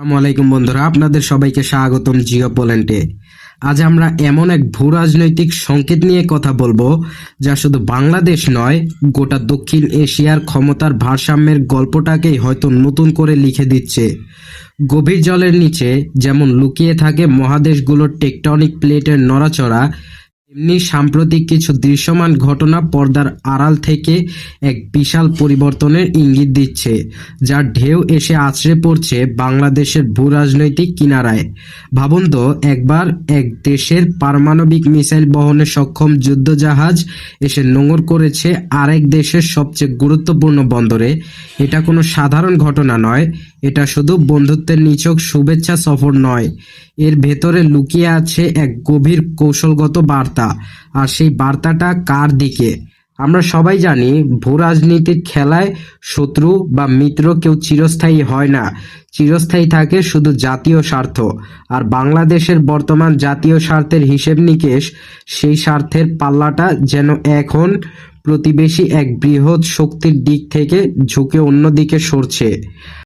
আলাইকুম বন্ধুরা, আপনাদের সবাইকে স্বাগতম জিও পোল্যান্ডে। আজ আমরা এমন এক ভূ রাজনৈতিক সংকেত নিয়ে কথা বলব, যা শুধু বাংলাদেশ নয়, গোটা দক্ষিণ এশিয়ার ক্ষমতার ভারসাম্যের গল্পটাকেই হয়তো নতুন করে লিখে দিচ্ছে। গভীর জলের নিচে যেমন লুকিয়ে থাকে মহাদেশগুলোর টেকটনিক প্লেটের নড়াচড়া এমনি সাম্প্রতিক কিছু দৃশ্যমান ঘটনা পর্দার আড়াল থেকে এক বিশাল পরিবর্তনের ইঙ্গিত দিচ্ছে, যার ঢেউ এসে আছড়ে পড়ছে বাংলাদেশের ভূ রাজনৈতিক কিনারায়। ভাবুন তো, একবার এক দেশের পারমাণবিক মিসাইল বহনে সক্ষম যুদ্ধজাহাজ এসে নোঙর করেছে আরেক দেশের সবচেয়ে গুরুত্বপূর্ণ বন্দরে। এটা কোনো সাধারণ ঘটনা নয় এটা শুধু বন্ধুত্বের নিছক শুভেচ্ছা সফর নয়, এর ভেতরে লুকিয়ে আছে এক গভীর কৌশলগত বার্তা। আর সেই বার্তাটা কার দিকে? আমরা সবাই জানি, ভূ রাজনীতির খেলায় শত্রু বা মিত্র কেউ চিরস্থায়ী হয় না। চিরস্থায়ী থাকে শুধু জাতীয় স্বার্থ। আর বাংলাদেশের বর্তমান জাতীয় স্বার্থের হিসেব নিকেশ, সেই স্বার্থের পাল্লাটা যেন এখন প্রতিবেশী এক বৃহৎ শক্তির দিক থেকে ঝুঁকে অন্যদিকে সরছে।